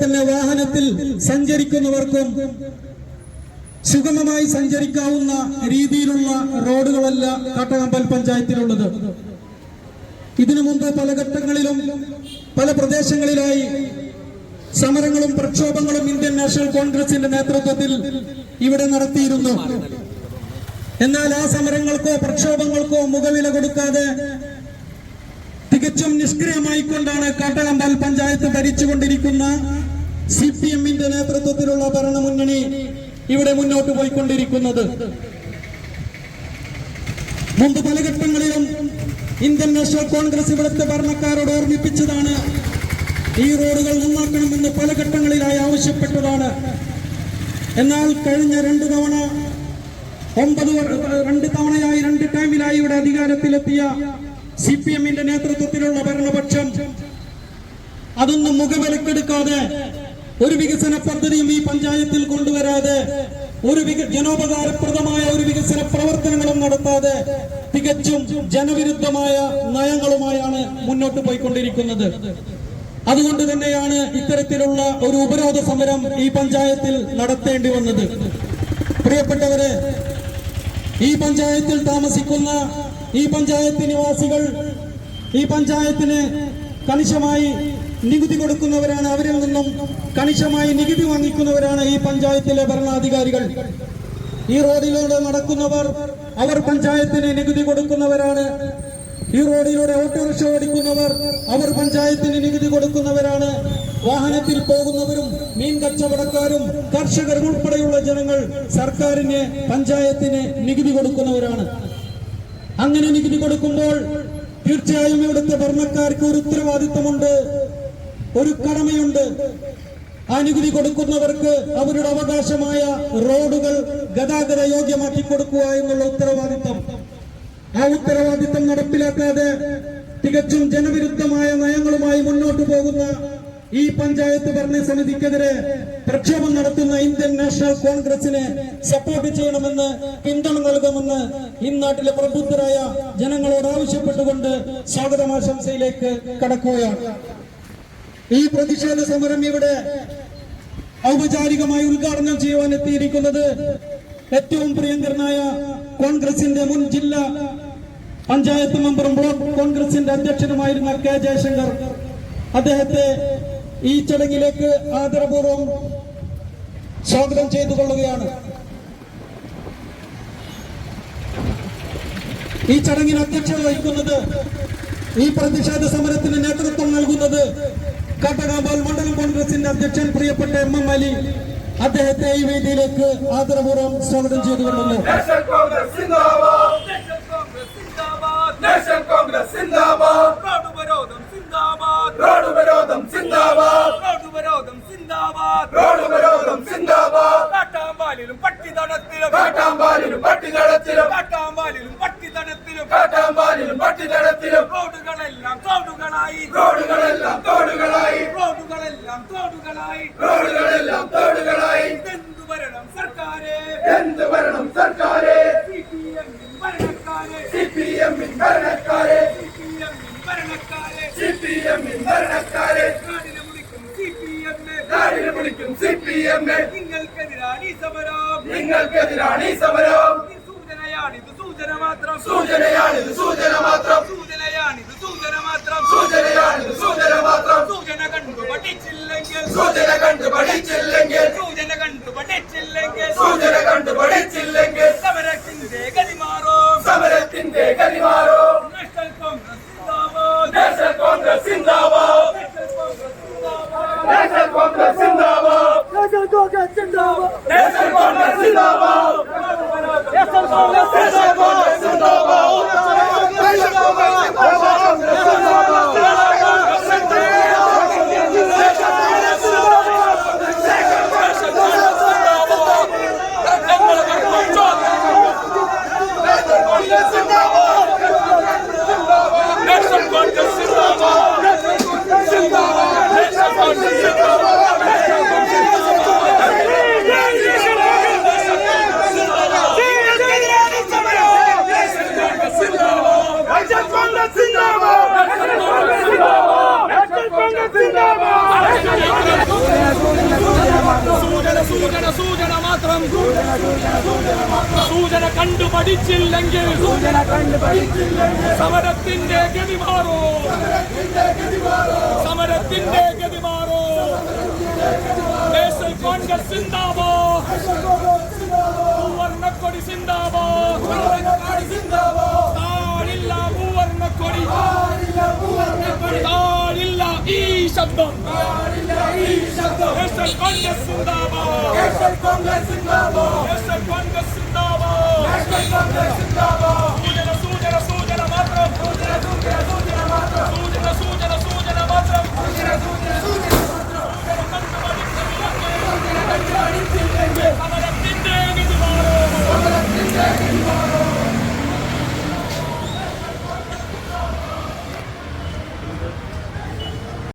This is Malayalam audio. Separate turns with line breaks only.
തന്നെ വാഹനത്തിൽ സഞ്ചരിക്കുന്നവർക്കും സുഗമമായി സഞ്ചരിക്കാവുന്ന രീതിയിലുള്ള റോഡുകളല്ല കാട്ടകമ്പൽ പഞ്ചായത്തിലുള്ളത്. ഇതിനു മുമ്പ് പല ഘട്ടങ്ങളിലും പല പ്രദേശങ്ങളിലായി സമരങ്ങളും പ്രക്ഷോഭങ്ങളും ഇന്ത്യൻ നാഷണൽ കോൺഗ്രസിന്റെ നേതൃത്വത്തിൽ ഇവിടെ നടത്തിയിരുന്നു. എന്നാൽ ആ സമരങ്ങൾക്കോ പ്രക്ഷോഭങ്ങൾക്കോ മുഖവില കൊടുക്കാതെ തികച്ചും നിഷ്ക്രിയമായിക്കൊണ്ടാണ് കാട്ടകമ്പൽ പഞ്ചായത്ത് ഭരിച്ചുകൊണ്ടിരിക്കുന്ന സി പി എമ്മിന്റെ നേതൃത്വത്തിലുള്ള ഭരണമുന്നണി ഇവിടെ മുന്നോട്ട് പോയിക്കൊണ്ടിരിക്കുന്നത്. മുമ്പ് പല ഘട്ടങ്ങളിലും ഇന്ത്യൻ നാഷണൽ കോൺഗ്രസ് ഇവിടുത്തെ ഭരണക്കാരോട് ഓർമ്മിപ്പിച്ചതാണ്. ഈ റോഡുകൾ നന്നാക്കണമെന്ന് പല ഘട്ടങ്ങളിലായി ആവശ്യപ്പെട്ടതാണ്. എന്നാൽ കഴിഞ്ഞ രണ്ട് തവണ ഒമ്പത് രണ്ട് തവണയായി രണ്ട് ടൈമിലായി ഇവിടെ അധികാരത്തിലെത്തിയ സി പി എമ്മിന്റെ നേതൃത്വത്തിലുള്ള ഭരണപക്ഷം അതൊന്നും മുഖവിലക്കെടുക്കാതെ ഒരു വികസന പദ്ധതിയും ഈ പഞ്ചായത്തിൽ കൊണ്ടുവരാതെ ഒരു ജനോപകാരപ്രദമായ ഒരു വികസന പ്രവർത്തനങ്ങളും നടത്താതെ തികച്ചും ജനവിരുദ്ധമായ നയങ്ങളുമായാണ് മുന്നോട്ട് പോയിക്കൊണ്ടിരിക്കുന്നത്. അതുകൊണ്ട് തന്നെയാണ് ഇത്തരത്തിലുള്ള ഒരു ഉപരോധ സമരം ഈ പഞ്ചായത്തിൽ നടത്തേണ്ടി വന്നത്. പ്രിയപ്പെട്ടവരെ ഈ പഞ്ചായത്തിൽ താമസിക്കുന്ന ഈ പഞ്ചായത്ത് നിവാസികൾ ഈ പഞ്ചായത്തിന് കണിശമായി നികുതി കൊടുക്കുന്നവരാണ് അവരിൽ നിന്നും. കണിശമായി നികുതി വാങ്ങിക്കുന്നവരാണ് ഈ പഞ്ചായത്തിലെ ഭരണാധികാരികൾ. ഈ റോഡിലൂടെ നടക്കുന്നവർ അവർ പഞ്ചായത്തിന് നികുതി കൊടുക്കുന്നവരാണ്. ഈ റോഡിലൂടെ ഓട്ടോറിക്ഷ ഓടിക്കുന്നവർ അവർ പഞ്ചായത്തിന് നികുതി കൊടുക്കുന്നവരാണ്. വാഹനത്തിൽ പോകുന്നവരും മീൻ കച്ചവടക്കാരും കർഷകർ ഉൾപ്പെടെയുള്ള ജനങ്ങൾ സർക്കാരിന് പഞ്ചായത്തിന് നികുതി കൊടുക്കുന്നവരാണ്. അങ്ങനെ നികുതി കൊടുക്കുമ്പോൾ തീർച്ചയായും ഇവിടുത്തെ ഭരണക്കാർക്ക് ഒരു ഉത്തരവാദിത്വമുണ്ട്. ഒരു കടമയുണ്ട്. ആ കൊടുക്കുന്നവർക്ക് അവരുടെ അവകാശമായ റോഡുകൾ ഗതാഗത യോഗ്യമാക്കി കൊടുക്കുക എന്നുള്ള ഉത്തരവാദിത്തം. ആ ഉത്തരവാദിത്തം നടപ്പിലാക്കാതെ തികച്ചും ജനവിരുദ്ധമായ നയങ്ങളുമായി മുന്നോട്ടു പോകുന്ന ഈ പഞ്ചായത്ത് ഭരണ സമിതിക്കെതിരെ പ്രക്ഷോഭം നടത്തുന്ന ഇന്ത്യൻ നാഷണൽ കോൺഗ്രസിനെ സപ്പോർട്ട് ചെയ്യണമെന്ന് പിന്തുണ നൽകുമെന്ന് ഈ നാട്ടിലെ പ്രബുദ്ധരായ ജനങ്ങളോട് ആവശ്യപ്പെട്ടുകൊണ്ട് സ്വാഗതമാശംസയിലേക്ക് കടക്കുകയാണ്. ഈ പ്രതിഷേധ സമരം ഇവിടെ ഔപചാരികമായി ഉദ്ഘാടനം ചെയ്യുവാൻ എത്തിയിരിക്കുന്നത് ഏറ്റവും പ്രിയങ്കരനായ കോൺഗ്രസിന്റെ മുൻ ജില്ലാ പഞ്ചായത്ത് മെമ്പറും ബ്ലോക്ക് കോൺഗ്രസിന്റെ അധ്യക്ഷനുമായിരുന്ന കെ ജയശങ്കർ അദ്ദേഹത്തെ ഈ ചടങ്ങിലേക്ക് ആദരപൂർവം സ്വാഗതം ചെയ്തു കൊള്ളുകയാണ് ഈ ചടങ്ങിന് അധ്യക്ഷത വഹിക്കുന്നത് ഈ പ്രതിഷേധ സമരത്തിന് നേതൃത്വം നൽകുന്നത് കാട്ടകാമ്പാൽ മണ്ഡലം കോൺഗ്രസിന്റെ അധ്യക്ഷൻ പ്രിയപ്പെട്ട എം എം അലി അദ്ദേഹത്തെ ഈ വേദിയിലേക്ക് ആദരപൂർവം സ്വാഗതം ചെയ്തുകൊള്ളുന്നു
National Congress Zindabad! വിളിക്കും സി പി എമ്മെ
നിങ്ങൾക്കെതിരാണ് ഈ സമരം.
നിങ്ങൾക്കെതിരാണ് സമരം.
സൂചനയാണിത് സൂചന മാത്രം.
സൂചനയാണിത് സൂചന മാത്രം.
സൂചനയാണിത് സൂചന മാത്രം.
സൂചനയാണിത് സൂചന മാത്രം.
സൂചന കണ്ടു പഠിച്ചില്ലെങ്കിൽ
സൂചന കണ്ടു പഠിച്ചില്ലെങ്കിൽ
സൂചന കണ്ടു പഠിച്ചില്ലെങ്കിൽ
സൂചന കണ്ടു പഠിച്ചില്ലെങ്കിൽ
സമരത്തിന്റെ ഗതി
സമരത്തിന്റെ കരിമാറോ
দেশের কন্যা জিন্দাবাদ। দেশের কন্যা
জিন্দাবাদ। മാത്രം സൂചന കണ്ടു പഠിച്ചില്ലെങ്കിൽ സമരത്തിന്റെ ഗതി മാറോ? സമരത്തിന്റെ ഗതി മാറോ? ദേശൽ കോൺഗ്രസ് സിന്ദാബോ മൂവർണക്കൊടി സിന്ദാബോ താഴില്ല മൂവർണക്കൊടി താഴില്ല ഈ ശബ്ദം. ദേശൽ കോൺഗ്രസ് സിന്ദാബോ Congress in